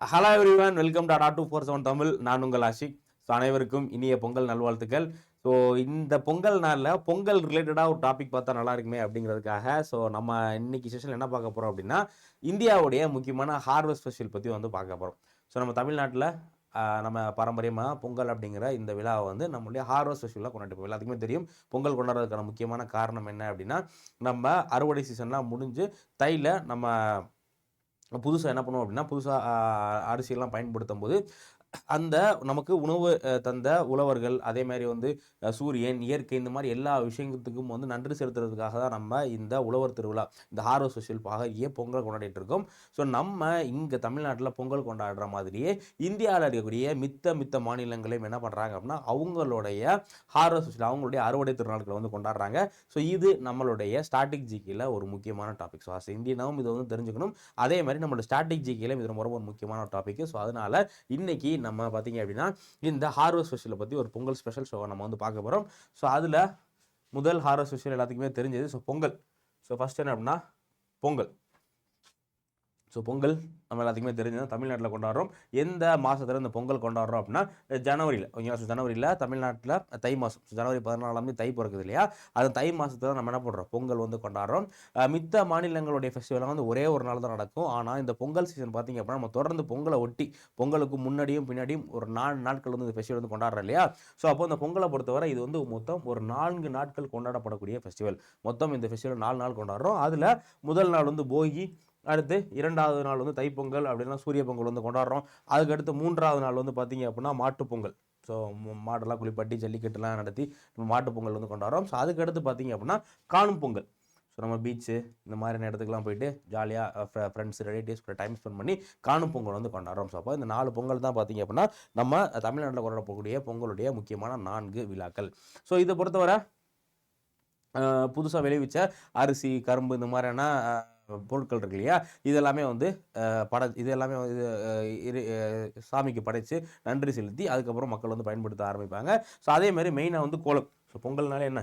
Hello everyone welcome to Adda two four seven Tamil நான் உங்கள் Ashiq. So அனைவருக்கும் இனிய பொங்கல் நல்வாழ்த்துக்கள். ஸோ இந்த பொங்கல் நாளில் பொங்கல் ரிலேட்டடாக ஒரு டாபிக் பார்த்தா நல்லா இருக்குமே அப்படிங்கிறதுக்காக ஸோ நம்ம இன்னைக்கு செஷனில் என்ன பார்க்க போகிறோம் அப்படின்னா இந்தியாவுடைய முக்கியமான ஹார்வெஸ்ட் ஃபெஸ்டிவல் பற்றி வந்து பார்க்க போகிறோம் ஸோ நம்ம தமிழ்நாட்டில் நம்ம பாரம்பரியமாக பொங்கல் அப்படிங்கிற இந்த விழாவை வந்து நம்மளுடைய ஹார்வெஸ்ட் ஃபெஸ்டிவலாக கொண்டாடி போவோம். எல்லாத்துக்குமே தெரியும் பொங்கல் கொண்டாடுறதுக்கான முக்கியமான காரணம் என்ன அப்படின்னா நம்ம அறுவடை சீசன்லாம் முடிஞ்சு தையில் நம்ம புதுசாக என்ன பண்ணுவோம் அப்படின்னா புதுசாக அரிசியெல்லாம் பயன்படுத்தும் போது அந்த நமக்கு உணவு தந்த உழவர்கள் அதே மாதிரி வந்து சூரியன் இயற்கை இந்த மாதிரி எல்லா விஷயத்துக்கும் வந்து நன்றி செலுத்துறதுக்காக தான் நம்ம இந்த உழவர் திருவிழா இந்த ஹார்வெஸ்ட் ஃபெஸ்டிவல் ஏன் பொங்கல் கொண்டாடிட்டு இருக்கோம். ஸோ நம்ம இங்கே தமிழ்நாட்டில் பொங்கல் கொண்டாடுற மாதிரியே இந்தியாவில் இருக்கக்கூடிய மித்த மித்த மாநிலங்களையும் என்ன பண்ணுறாங்க அப்படின்னா அவங்களுடைய ஹார்வெஸ்ட் ஃபெஸ்டிவல் அவங்களுடைய அறுவடை திருநாட்களை வந்து கொண்டாடுறாங்க. ஸோ இது நம்மளுடைய ஸ்டாட்டிக் ஜிக்கியில் ஒரு முக்கியமான டாபிக். ஸோ அஸ் இந்தியனாவும் இதை வந்து தெரிஞ்சுக்கணும். அதே மாதிரி நம்மளோட ஸ்டாட்டிக் ஜிக்கியில் இது ரொம்ப ரொம்ப ஒரு முக்கியமான டாபிக். ஸோ அதனால் இன்னைக்கு நம்ம பார்த்தீங்க அப்படின்னா இந்த ஹார்வெஸ்ட் ஸ்பெஷலை பற்றி ஒரு பொங்கல் ஸ்பெஷல் ஷோ நம்ம வந்து பார்க்க போகிறோம் ஸோ அதில் முதல் ஹார்வெஸ்ட் ஸ்பெஷல் எல்லாத்துக்குமே தெரிஞ்சது ஸோ பொங்கல். ஸோ ஃபஸ்ட் என்ன அப்படின்னா பொங்கல். ஸோ பொங்கல் நம்ம எல்லாத்துக்குமே தெரிஞ்சது தமிழ்நாட்டில் கொண்டாடுறோம். எந்த மாதத்தில் இந்த பொங்கல் கொண்டாடுறோம் அப்படின்னா ஜனவரியில் ஓகேங்களா ஸோ ஜனவரியில் தமிழ்நாட்டில் தை மாதம் ஸோ ஜனவரி பதினாலாம் தேதி தை பிறக்குது இல்லையா? அது தை மாதத்தில் நம்ம என்ன பண்ணுறோம் பொங்கல் வந்து கொண்டாடுறோம். மித்த மாநிலங்களுடைய ஃபெஸ்டிவலாக வந்து ஒரே ஒரு நாள் தான் நடக்கும். ஆனால் இந்த பொங்கல் சீசன் பார்த்திங்க அப்படின்னா நம்ம தொடர்ந்து பொங்கலை ஒட்டி பொங்கலுக்கு முன்னாடியும் பின்னாடியும் ஒரு நாலு நாட்கள் வந்து இந்த ஃபெஸ்டிவல் வந்து கொண்டாடுறோம் இல்லையா? ஸோ அப்போ இந்த பொங்கலை பொறுத்தவரை இது வந்து மொத்தம் ஒரு நான்கு நாட்கள் கொண்டாடப்படக்கூடிய ஃபெஸ்டிவல் மொத்தம் இந்த ஃபெஸ்டிவல் நாலு நாள் கொண்டாடுறோம். அதில் முதல் நாள் வந்து போகி அடுத்து இரண்டாவது நாள் வந்து தைப்பொங்கல் அப்படின்னா சூரிய பொங்கல் வந்து கொண்டாடுறோம். அதுக்கடுத்து மூன்றாவது நாள் வந்து பார்த்தீங்க அப்படின்னா மாட்டுப் பொங்கல். ஸோ மாடெல்லாம் குளிப்பாட்டி ஜல்லிக்கட்டுலாம் நடத்தி நம்ம பொங்கல் வந்து கொண்டாடுறோம். ஸோ அதுக்கடுத்து பார்த்தீங்க அப்படின்னா காணும் பொங்கல். ஸோ நம்ம பீச்சு இந்த மாதிரியான இடத்துக்குலாம் போயிட்டு ஜாலியாக ஃப்ரெண்ட்ஸ் ரிலேட்டிவ்ஸ் கூட டைம் ஸ்பெண்ட் பண்ணி காணும் பொங்கல் வந்து கொண்டாடுறோம். ஸோ அப்போ இந்த நாலு பொங்கல் தான் பார்த்தீங்க அப்படின்னா நம்ம தமிழ்நாட்டில் கொண்டாடக்கூடிய பொங்கலுடைய முக்கியமான நான்கு விழாக்கள். ஸோ இதை பொறுத்தவரை புதுசாக விளைவிச்ச அரிசி கரும்பு இந்த மாதிரியான பொருட்கள் இருக்கு இல்லையா? இதெல்லாமே வந்து பட இது எல்லாமே வந்து இரு- சாமிக்கு படைத்து நன்றி செலுத்தி அதுக்கப்புறம் மக்கள் வந்து பயன்படுத்த ஆரம்பிப்பாங்க. ஸோ அதே மாதிரி மெயினாக வந்து கோலம். ஸோ பொங்கல்னாலே என்ன?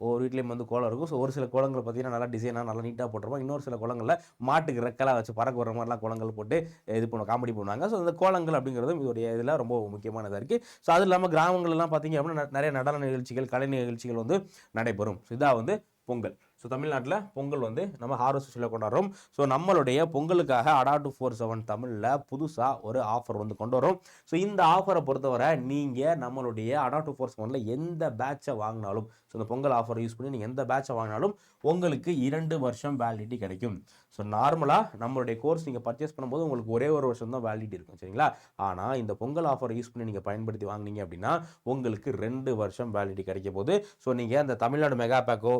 ஒவ்வொரு வீட்லேயும் வந்து கோலம் இருக்கும். ஸோ ஒரு சில கோலங்கள் பார்த்தீங்கன்னா நல்லா டிசைனாக நல்லா நீட்டாக போட்டிருப்போம் இன்னொரு சில கோலங்களில் மாட்டுக்கு ரெக்கலாக வச்சு பறக்க வர மாதிரிலாம் கோலங்கள் போட்டு இது பண்ண காமெடி பண்ணுவாங்க. ஸோ இந்த கோலங்கள் அப்படிங்கிறதும் இதோடைய இதில் ரொம்ப முக்கியமானதாக இருக்குது ஸோ அது இல்லாமல் கிராமங்கள்லாம் பார்த்தீங்க அப்படின்னா நிறைய நடன நிகழ்ச்சிகள் கலை நிகழ்ச்சிகள் வந்து நடைபெறும். ஸோ இதாக வந்து பொங்கல். ஸோ தமிழ்நாட்டில் பொங்கல் வந்து நம்ம ஹார்வெஸ்டில் கொண்டாடுறோம். ஸோ நம்மளுடைய பொங்கலுக்காக அடா டூ ஃபோர் செவன் தமிழில் புதுசாக ஒரு ஆஃபர் வந்து கொண்டு வரும். ஸோ இந்த ஆஃபரை பொறுத்தவரை நீங்கள் நம்மளுடைய அடா டூ ஃபோர் செவனில் எந்த பேட்சை வாங்கினாலும் ஸோ இந்த பொங்கல் ஆஃபர் யூஸ் பண்ணி நீங்கள் எந்த பேட்சை வாங்கினாலும் உங்களுக்கு இரண்டு வருஷம் வேலிடிட்டி கிடைக்கும். ஸோ நார்மலாக நம்மளுடைய கோர்ஸ் நீங்கள் பர்ச்சேஸ் பண்ணும்போது உங்களுக்கு ஒரே ஒரு வருஷம் தான் வேலிடிட்டி இருக்கும் சரிங்களா? ஆனால் இந்த பொங்கல் ஆஃபர் யூஸ் பண்ணி நீங்கள் பயன்படுத்தி வாங்குனீங்க அப்படின்னா உங்களுக்கு ரெண்டு வருஷம் வேலிடிட்டி கிடைக்க போகுது. ஸோ நீங்கள் அந்த தமிழ்நாடு மெகா பேக்கோ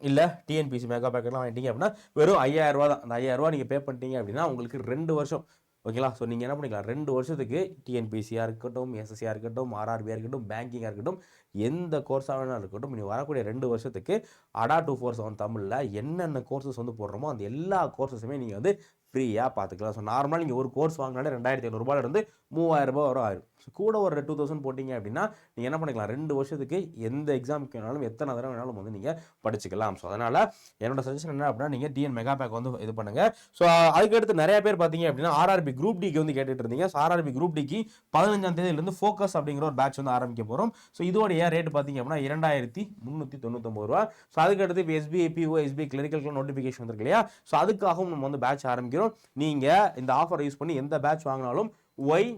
இல்லை டிஎன்பிசி மெகா பேக்கெட்லாம் வாங்கிட்டீங்க அப்படின்னா வெறும் 5000 ரூபா தான் அந்த 5000 ரூபா நீங்கள் பே பண்ணிட்டீங்க அப்படின்னா உங்களுக்கு ரெண்டு வருஷம். ஓகேங்களா ஸோ நீங்கள் என்ன பண்ணிக்கலாம்? ரெண்டு வருஷத்துக்கு டிஎன்பிசியாக இருக்கட்டும் எஸ்எஸ்சியாக இருக்கட்டும் ஆர்ஆர்பியாக இருக்கட்டும் பேங்கிங்காக இருக்கட்டும் எந்த கோர்ஸாக வேணாலும் இருக்கட்டும் நீங்கள் வரக்கூடிய ரெண்டு வருஷத்துக்கு அடா டூ ஃபோர் செவன் தமிழில் என்னென்ன கோர்சஸ் வந்து போடுறோமோ அந்த எல்லா கோர்சஸுமே நீங்கள் வந்து ஃப்ரீயாக பார்த்துக்கலாம் ஸோ நார்மலாக நீங்கள் ஒரு கோர்ஸ் வாங்கினாலே ரெண்டாயிரத்தி ஐநூறுரூபாயிலிருந்து மூவாயிரரூபா வரும் ஆயிரும். ஸோ கூட ஒரு டூ தௌசண்ட் போட்டிங்க அப்படின்னா நீங்கள் என்ன பண்ணிக்கலாம்? ரெண்டு வருஷத்துக்கு எந்த எக்ஸாமுக்கு வேணாலும் எத்தனை தடவை வேணாலும் வந்து நீங்கள் படிச்சுக்கலாம். ஸோ அதனால் என்னோட சஜஷன் என்ன அப்படின்னா நீங்கள் டிஎன் மெகா பேக் வந்து இது பண்ணுங்கள் ஸோ அதுக்கடுத்து நிறைய பேர் பார்த்தீங்க அப்படின்னா ஆர்ஆர்பி குரூப் டிக்கு வந்து கேட்டுட்டு இருந்தீங்க. ஸோ ஆர்ஆர்பி குரூப் டிக்கு பதினஞ்சாம் தேதியிலேருந்து ஃபோக்கஸ் அப்படிங்கிற ஒரு பேட்ச் வந்து ஆரம்பிக்க போகிறோம் ஸோ இதோடைய ரேட் பார்த்தீங்க அப்படின்னா இரண்டாயிரத்தி முந்நூற்றி தொண்ணூத்தொம்பது ரூபா. ஸோ அதுக்கடுத்து இப்போ SBI PO SBI clinical notification வந்துருக்கு இல்லையா? ஸோ அதுக்காகவும் நம்ம வந்து பேட்ச் ஆரம்பிக்கிறோம். நீங்கள் இந்த ஆஃபர் யூஸ் பண்ணி எந்த பேட்ச் வாங்கினாலும் ஒய்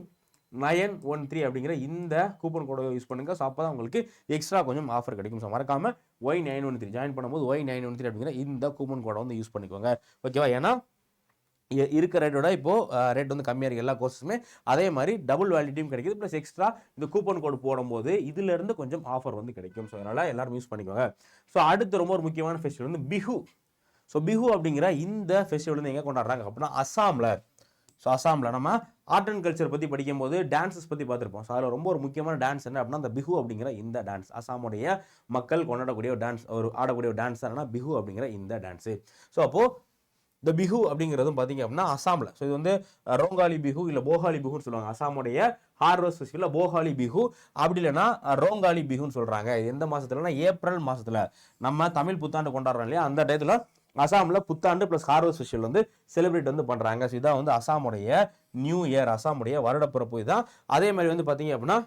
நயன் ஒன் த்ரீ அப்படிங்கிற இந்த கூப்பன் கோடை யூஸ் பண்ணுங்கள் ஸோ அப்போ தான் உங்களுக்கு எக்ஸ்ட்ரா கொஞ்சம் ஆஃபர் கிடைக்கும். ஸோ மறக்காமல் Y nine one three join பண்ணும்போது ஒய் நைன் ஒன் த்ரீ அப்படிங்கிற இந்த கூப்பன் கோடை வந்து யூஸ் பண்ணிக்கோங்க. ஓகேவா ஏன்னா இருக்க ரேட்டோட இப்போ ரேட் வந்து கம்மியாக இருக்குது எல்லா கோர்ஸுமே அதே மாதிரி டபுள் வேலிட்டியும் கிடைக்குது. ப்ளஸ் எக்ஸ்ட்ரா இந்த கூப்பன் கோடு போடும்போது இதுல இருந்து கொஞ்சம் ஆஃபர் வந்து கிடைக்கும். ஸோ அதனால் எல்லாரும் யூஸ் பண்ணிக்கோங்க. ஸோ அடுத்து ரொம்ப ஒரு முக்கியமான ஃபெஸ்டிவல் வந்து பிஹு ஸோ பிஹு அப்படிங்கிற இந்த ஃபெஸ்டிவல் வந்து எங்கே கொண்டாடுறாங்க? அப்படின்னா அஸ்ஸாமில் ஸோ அஸ்ஸாமில் நம்ம ஆர்ட் அண்ட் கல்ச்சர் பற்றி படிக்கும்போது டான்ஸஸ் பற்றி பார்த்துருப்போம். ஸோ அதில் ரொம்ப ஒரு முக்கியமான டான்ஸ் என்ன அப்படின்னா அந்த பிஹு அப்படிங்கிற இந்த டான்ஸ் அசாமுடைய மக்கள் கொண்டாடக்கூடிய ஒரு டான்ஸ் ஒரு ஆடக்கூடிய ஒரு டான்ஸ் என்னன்னா பிஹு அப்படிங்கிற இந்த டான்ஸு ஸோ அப்போது இந்த பிஹு அப்படிங்கிறதும் பார்த்தீங்க அப்படின்னா அசாமில். ஸோ இது வந்து ரோங்காலி பிஹு இல்லை போகாலி பிஹுன்னு சொல்லுவாங்க. அசாமுடைய ஹார்வெஸ்ட் ஃபெஸ்டிவலில் போகாலி பிஹு அப்படி இல்லைன்னா ரோங்காலி பிஹுன்னு சொல்கிறாங்க இது எந்த மாதத்துலனா ஏப்ரல் மாதத்தில் நம்ம தமிழ் புத்தாண்டு கொண்டாடுறோம் இல்லையா? அந்த டயத்தில் அசாமில் புத்தாண்டு ப்ளஸ் ஹார்வெஸ்ட் ஃபெஸ்டிவல் வந்து செலிப்ரேட் வந்து பண்ணுறாங்க ஸோ இதான் வந்து அசாமுடைய நியூ இயர் அசாமுடைய வருடப்பிறப்பு தான் அதே மாதிரி வந்து பார்த்தீங்க அப்படின்னா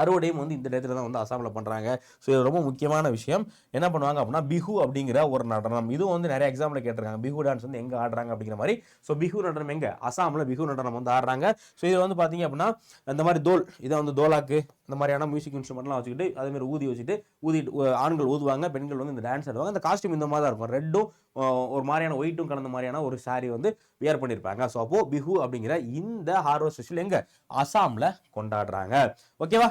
அறுவடையும் வந்து இந்த டயத்தில் தான் வந்து அசாமில் பண்ணுறாங்க ஸோ இது ரொம்ப முக்கியமான விஷயம். என்ன பண்ணுவாங்க அப்படின்னா பிஹு அப்படிங்கிற ஒரு நடனம். இதுவும் வந்து நிறைய எக்ஸாம்பிள் கேட்டிருக்காங்க. பிஹு டான்ஸ் வந்து எங்கே ஆடுறாங்க அப்படிங்கிற மாதிரி. ஸோ பிஹு நடனம் எங்கே? அசாமில் பிஹு நடனம் வந்து ஆடுறாங்க. ஸோ இது வந்து பார்த்தீங்க அப்படின்னா இந்த மாதிரி தோல் இதை வந்து தோலாக்கு இந்த மாதிரியான மியூசிக் இன்ஸ்ட்ருமெண்ட்லாம் வச்சுக்கிட்டு அதேமாதிரி ஊதி வச்சுட்டு ஊதிட்டு ஆண்கள் ஊதுவாங்க பெண்கள் வந்து இந்த டான்ஸ் ஆடுவாங்க. இந்த காஸ்ட்யூம் இந்த மாதிரி தான் இருக்கும். ரெட்டும் ஒரு மாதிரியான ஒயிட்டும் கலந்த மாதிரியான ஒரு saree வந்து வியர் பண்ணியிருப்பாங்க ஸோ அப்போ பிஹு அப்படிங்கிற இந்த ஹார்வெஸ்ட் ஃபெஸ்டிவல் எங்கே? அசாமில் கொண்டாடுறாங்க. ஓகேவா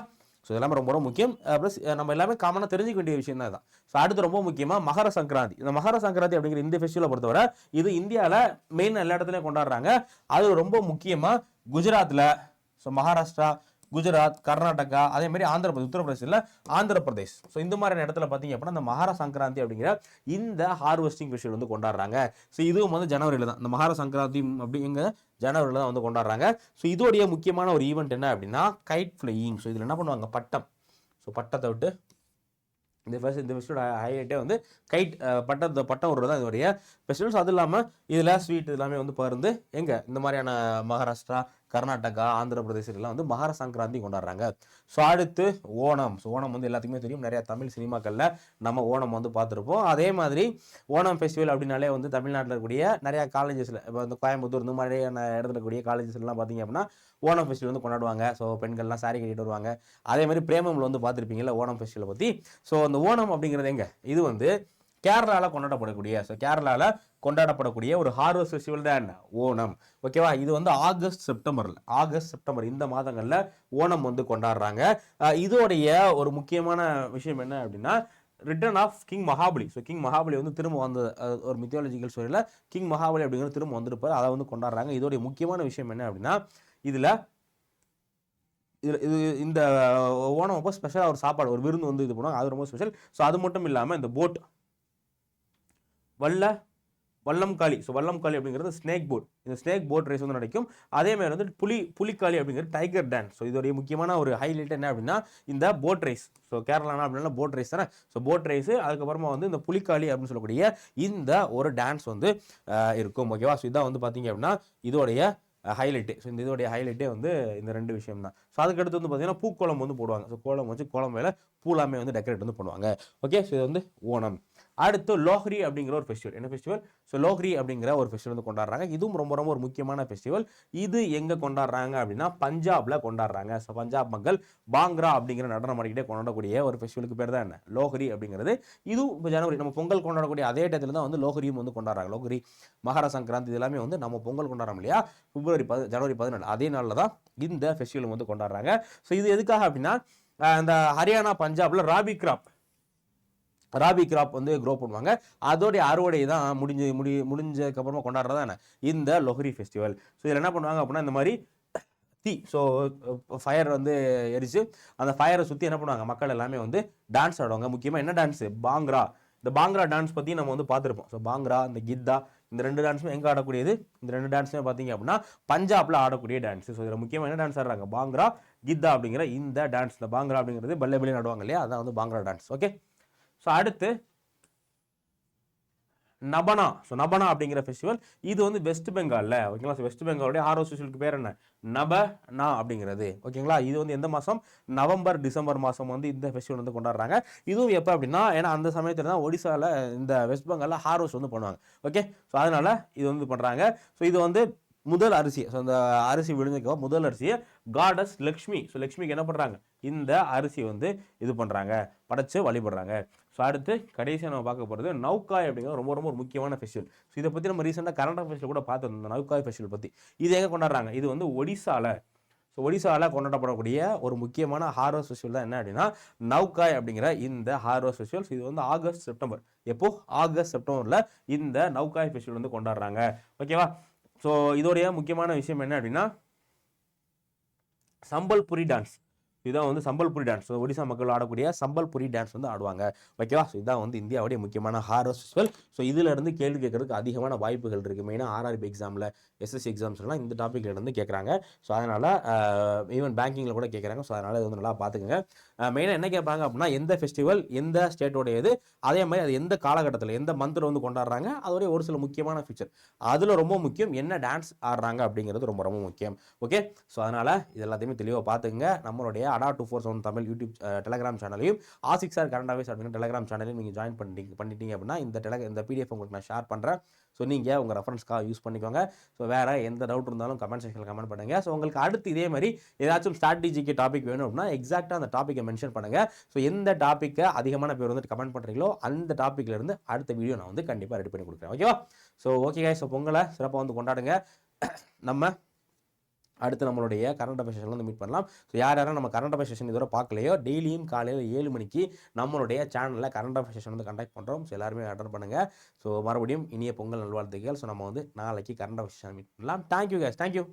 ஸோ இதெல்லாம் ரொம்ப ரொம்ப முக்கியம். ப்ளஸ் நம்ம எல்லாமே காமனாக தெரிஞ்சுக்க வேண்டிய விஷயம் தான் ஸோ அடுத்து ரொம்ப முக்கியமாக மகர சங்கராந்தி. இந்த மகர சங்கராந்தி அப்படிங்கிற இந்த ஃபெஸ்டிவலை பொறுத்தவரை இது இந்தியாவில் மெயின் எல்லா இடத்துலையும் கொண்டாடுறாங்க. அது ரொம்ப முக்கியமாக குஜராத்தில் ஸோ மகாராஷ்டிரா குஜராத் கர்நாடகா அதே மாதிரி ஆந்திர பிரதேஷ் உத்தரப்பிரதேசில் ஆந்திர பிரதேஷ் ஸோ இந்த மாதிரியான இடத்துல பார்த்தீங்க அப்படின்னா இந்த மகர சங்கராந்தி அப்படிங்கிற இந்த ஹார்வெஸ்டிங் ஃபெஸ்டிவல் வந்து கொண்டாடுறாங்க. ஸோ இதுவும் வந்து ஜனவரியில் தான். இந்த மகர சங்கராந்தி அப்படிங்கிற ஜனவரியில் தான் வந்து கொண்டாடுறாங்க. ஸோ இதோடைய முக்கியமான ஒரு ஈவெண்ட் என்ன அப்படின்னா கைட் ஃப்ளையிங் ஸோ இதில் என்ன பண்ணுவாங்க? பட்டம். ஸோ பட்டத்தை விட்டு இந்த ஃபெஸ்ட் இந்த ஃபெஸ்டிவல் ஹைலைட்டே வந்து கைட் பட்டத்தை பட்டம் விடுறது தான் இதோடைய ஃபெஸ்டிவல்ஸ் அது இல்லாமல் இதில் ஸ்வீட் எல்லாமே வந்து பகிர்ந்து எங்கே? இந்த மாதிரியான மகாராஷ்டிரா கர்நாடகா ஆந்திர பிரதேசத்துலாம் வந்து மகர சங்கராந்தி கொண்டாடுறாங்க. ஸோ அடுத்து ஓணம். ஸோ ஓணம் வந்து எல்லாத்துக்குமே தெரியும். நிறையா தமிழ் சினிமாக்களில் நம்ம ஓணம் வந்து பார்த்துருப்போம். அதே மாதிரி ஓணம் ஃபெஸ்டிவல் அப்படின்னாலே வந்து தமிழ்நாட்டில் இருக்கக்கூடிய நிறையா காலேஜஸில் இப்போ இந்த கோயம்புத்தூர் இந்த மாதிரியான இடத்துல இருக்கக்கூடிய காலேஜஸ்லாம் பார்த்தீங்க அப்படின்னா ஓணம் ஃபெஸ்டிவல் வந்து கொண்டாடுவாங்க. ஸோ பெண்கள்லாம் சாரி கட்டிட்டு வருவாங்க. அதே மாதிரி பிரேமம்ல வந்து பார்த்துருப்பீங்களா ஓணம் ஃபெஸ்டிவலை பற்றி ஸோ அந்த ஓணம் அப்படிங்கிறது எங்கே? இது வந்து கேரளாவில் கொண்டாடப்படக்கூடிய ஸோ கேரளாவில் கொண்டாடப்படக்கூடிய ஒரு ஹார்வெஸ்ட் ஃபெஸ்டிவல் தான் ஓணம். ஓகேவா இது வந்து ஆகஸ்ட் செப்டம்பரில் ஆகஸ்ட் செப்டம்பர் இந்த மாதங்களில் ஓணம் வந்து கொண்டாடுறாங்க. இதோடைய ஒரு முக்கியமான விஷயம் என்ன அப்படின்னா return of king Mahabali so king Mahabali வந்து திரும்ப வந்த ஒரு மித்தியாலஜிக்கல் ஸ்டோரியில் கிங் மகாபலி அப்படிங்கிறது திரும்ப வந்திருப்பார். அதை வந்து கொண்டாடுறாங்க. இதோடைய முக்கியமான விஷயம் என்ன அப்படின்னா இதில் இதில் இது இந்த ஓணம் அப்போ ஸ்பெஷலாக ஒரு சாப்பாடு ஒரு விருந்து வந்து இது பண்ணுவாங்க. அது ரொம்ப ஸ்பெஷல் ஸோ அது மட்டும் இல்லாமல் இந்த போட் வல்ல வல்லம்காளி ஸோ வல்லம்காளி அப்படிங்கிறது ஸ்னேக் போட் இந்த ஸ்னேக் போட் ரேஸ் வந்து நடக்கும். அதே மாதிரி வந்து புலி புலிக்காளி அப்படிங்கிறது டைகர் டான்ஸ் ஸோ இதோடைய முக்கியமான ஒரு ஹைலைட் என்ன அப்படின்னா இந்த போட் ரேஸ் ஸோ கேரளானா அப்படின்னா போட் ரேஸ் தானே? ஸோ போட் ரேஸு அதுக்கப்புறமா வந்து இந்த புலிக்காளி அப்படின்னு சொல்லக்கூடிய இந்த ஒரு டான்ஸ் வந்து இருக்கும். ஓகேவா ஸோ இதான் வந்து பார்த்தீங்க அப்படின்னா இதோடைய ஹைலைட்டு ஸோ இந்த இதோடைய ஹைலைட்டே வந்து இந்த ரெண்டு விஷயம் தான் ஸோ அதுக்கடுத்து வந்து பார்த்தீங்கன்னா பூக்கோளம் வந்து போடுவாங்க. ஸோ கோலம் வச்சு கோலம் மேலே பூலாமே வந்து டெக்கரேட் வந்து பண்ணுவாங்க. ஓகே ஸோ இது வந்து ஓணம். அடுத்து லோஹ்ரி அப்படிங்கிற ஒரு ஃபெஸ்டிவல் என்ன ஃபெஸ்டிவல் ஸோ லோஹ்ரி அப்படிங்கிற ஒரு ஃபெஸ்டிவல் வந்து கொண்டாடுறாங்க. இதுவும் ரொம்ப ரொம்ப ஒரு முக்கியமான ஃபெஸ்டிவல் இது எங்கே கொண்டாடுறாங்க அப்படின்னா பஞ்சாபில் கொண்டாடுறாங்க. ஸோ பஞ்சாப் மக்கள் பாங்க்ரா அப்படிங்கிற நடனம் ஆடிக்கிட்டே கொண்டாடக்கூடிய ஒரு ஃபெஸ்டிவலுக்கு பேர் தான் என்ன? லோஹ்ரி அப்படிங்கிறது. இதுவும் இப்போ ஜனவரி நம்ம பொங்கல் கொண்டாடக்கூடிய அதே டயத்தில் தான் வந்து லோஹரியும் வந்து கொண்டாடுறாங்க. லோஹரி மகர சங்கராந்தி இது எல்லாமே வந்து நம்ம பொங்கல் கொண்டாடுறோம் இல்லையா? பிப்ரவரி பதி ஜனவரி பதினாலு அதே நாளில் தான் இந்த ஃபெஸ்டிவல் வந்து கொண்டாடுறாங்க. ஸோ இது எதுக்காக அப்படின்னா இந்த ஹரியானா பஞ்சாபில் ராபி கிராப். ராபி கிராப் வந்து க்ரோ பண்ணுவாங்க. அதோடைய அறுவடை தான் முடிஞ்சு முடி முடிஞ்சதுக்கப்புறமா கொண்டாடுறதா இந்த லொஹரி ஃபெஸ்டிவல் ஸோ இதில் என்ன பண்ணுவாங்க அப்படின்னா இந்த மாதிரி தீ ஸோ ஃபயர் வந்து எரிச்சு அந்த ஃபயரை சுற்றி என்ன பண்ணுவாங்க? மக்கள் எல்லாமே வந்து டான்ஸ் ஆடுவாங்க. முக்கியமாக என்ன டான்ஸு பாங்க்ரா. இந்த பாங்க்ரா டான்ஸ் பற்றி நம்ம வந்து பார்த்துருப்போம். ஸோ பாங்க்ரா இந்த கித்தா இந்த ரெண்டு டான்ஸுமே எங்கே ஆடக்கூடியது? இந்த ரெண்டு டான்ஸுமே பார்த்தீங்க அப்படின்னா பஞ்சாபில் ஆடக்கூடிய டான்ஸ் ஸோ இதில் முக்கியமாக என்ன டான்ஸ் ஆடுறாங்க? பாங்க்ரா கித்தா அப்படிங்கிற இந்த டான்ஸ் இந்த பாங்க்ரா அப்படிங்கிறது பல்ல பல்லே ஆடுவாங்க இல்லையா? அதான் வந்து பாங்க்ரா டான்ஸ் ஓகே ஸோ அடுத்து நபனா ஸோ நபனா அப்படிங்கிற ஃபெஸ்டிவல் இது வந்து வெஸ்ட் பெங்காலில் ஓகேங்களா ஸோ வெஸ்ட் பெங்காலுடைய ஆரோ ஃபெஸ்டிவலுக்கு பேர் என்ன? நபனா அப்படிங்கிறது ஓகேங்களா இது வந்து எந்த மாதம் நவம்பர் டிசம்பர் மாதம் வந்து இந்த ஃபெஸ்டிவல் வந்து கொண்டாடுறாங்க. இதுவும் எப்போ அப்படின்னா ஏன்னா அந்த சமயத்தில் தான் ஒடிசாவில் இந்த வெஸ்ட் பெங்காலில் ஹாரோஸ் வந்து பண்ணுவாங்க ஓகே ஸோ அதனால் இது வந்து பண்ணுறாங்க ஸோ இது வந்து முதல் அரிசி. ஸோ அந்த அரிசி விழுந்துக்கோ முதல் அரிசியை காடஸ் லக்ஷ்மி ஸோ லக்ஷ்மிக்கு என்ன பண்ணுறாங்க இந்த அரிசி வந்து இது பண்ணுறாங்க படைச்சு வழிபடுறாங்க. ஸோ அடுத்து கடைசியாக நம்ம பார்க்க போகிறது நௌகாய் அப்படிங்கிறது ரொம்ப ரொம்ப ஒரு முக்கியமான ஃபெஸ்டிவல் ஸோ இதை பற்றி நம்ம ரீசெண்டாக கரண்ட் ஃபெஸ்டிவல் கூட பார்த்துருந்தோம். இந்த நௌகாய் ஃபெஸ்டிவல் பற்றி இது எங்கே கொண்டாடுறாங்க? இது வந்து ஒடிசாவில் ஸோ ஒடிசாவில் கொண்டாடப்படக்கூடிய ஒரு முக்கியமான ஹார்வெஸ்ட் ஃபெஸ்டிவல் தான் என்ன அப்படின்னா நௌகாய் அப்படிங்கிற இந்த ஹார்வெஸ்ட் ஃபெஸ்டிவல் இது வந்து ஆகஸ்ட் செப்டம்பர். எப்போ? ஆகஸ்ட் செப்டம்பரில் இந்த நௌகாய் ஃபெஸ்டிவல் வந்து கொண்டாடுறாங்க. ஓகேவா ஸோ இதோடைய முக்கியமான விஷயம் என்ன அப்படின்னா சம்பல்புரி டான்ஸ் இதுதான் வந்து சம்பல்புரி டான்ஸ் ஒடிசா மக்கள் ஆடக்கூடிய சம்பல்புரி டான்ஸ் வந்து ஆடுவாங்க. ஓகேவா? ஸோ இதான் வந்து இந்தியாவுடைய முக்கியமான ஹாரர் ஃபெஸ்டிவல் ஸோ இதிலிருந்து கேள்வி கேட்கறதுக்கு அதிகமான வாய்ப்புகள் இருக்குது மெயினாக ஆர்ஆர்பி எக்ஸாமில் எஸ்எஸ்சி எக்ஸாம்ஸ்லாம் இந்த டாப்பிக்ல இருந்து கேட்குறாங்க. ஸோ அதனால் ஈவன் பேங்கிங்கில் கூட கேட்குறாங்க. ஸோ அதனால் இது வந்து நல்லா பார்த்துக்கோங்க. மெயினாக என்ன கேட்பாங்க அப்படின்னா எந்த ஃபெஸ்டிவல் எந்த ஸ்டேட்டோடையது அதே மாதிரி அது எந்த காலகட்டத்தில் எந்த மந்தில் வந்து கொண்டாடுறாங்க அதோடைய ஒரு சில முக்கியமான ஃபீச்சர் அதில் ரொம்ப முக்கியம் என்ன டான்ஸ் ஆடுறாங்க அப்படிங்கிறது ரொம்ப ரொம்ப முக்கியம். ஓகே ஸோ அதனால் இது எல்லாத்தையுமே தெளிவாக பார்த்துங்க நம்மளுடைய Adda two four seven Tamil YouTube Telegram சேனலையும் ஆசிக் சார் கரண்ட் அவேஸ் அப்படின்னு டெலகிராம் சேனலையும் நீங்கள் ஜாயின் பண்ணிட்டீங்க பண்ணிட்டீங்க அப்படின்னா இந்த டெலக இந்த பிடிஎஃப் உங்களுக்கு நான் ஷேர் பண்ணுறேன் ஸோ நீங்கள் உங்கள் ரெஃபரன்ஸ்க்காக யூஸ் பண்ணிக்கோங்க. ஸோ வேறு எந்த டவுட் இருந்தாலும் கமெண்ட் செக்ஷனில் கமெண்ட் பண்ணுங்கள் ஸோ உங்களுக்கு அடுத்து இதே மாதிரி ஏதாச்சும் ஸ்ட்ராட்டஜிக்கு டாபிக் வேணும் அப்படின்னா எக்ஸாக்டாக அந்த டாப்பிக்கை மென்ஷன் பண்ணுங்கள் ஸோ எந்த டாப்பிக்கை அதிகமான பேர் வந்துட்டு கமெண்ட் பண்ணுறீங்களோ அந்த டாப்பிக்லேருந்து அடுத்த வீடியோ நான் வந்து கண்டிப்பாக ரெடி பண்ணி கொடுக்குறேன். ஓகேவா ஸோ ஓகே ஸோ பொங்கலை சிறப்பாக வந்து கொண்டாடுங்க. நம்ம அடுத்து நம்மளுடைய கரண்ட் அஃபேர் செஷனில் வந்து மீட் பண்ணலாம். ஸோ யார் யாரும் நம்ம கரண்ட் அஃபேர் செஷன் இதுவரை பார்க்கலையோ டெய்லியும் காலையில் ஏழு மணிக்கு நம்மளுடைய சேனலில் கரண்ட் அஃபேர் செஷன் வந்து கண்டக்ட் பண்ணுறோம் ஸோ எல்லாருமே அட்டன் பண்ணுங்கள் ஸோ மறுபடியும் இனிய பொங்கல் நல்வாழ்த்துக்கள். ஸோ நம்ம வந்து நாளைக்கு கரண்ட் அஃபேர் செஷன் மீட் பண்ணலாம். Thank you guys thank you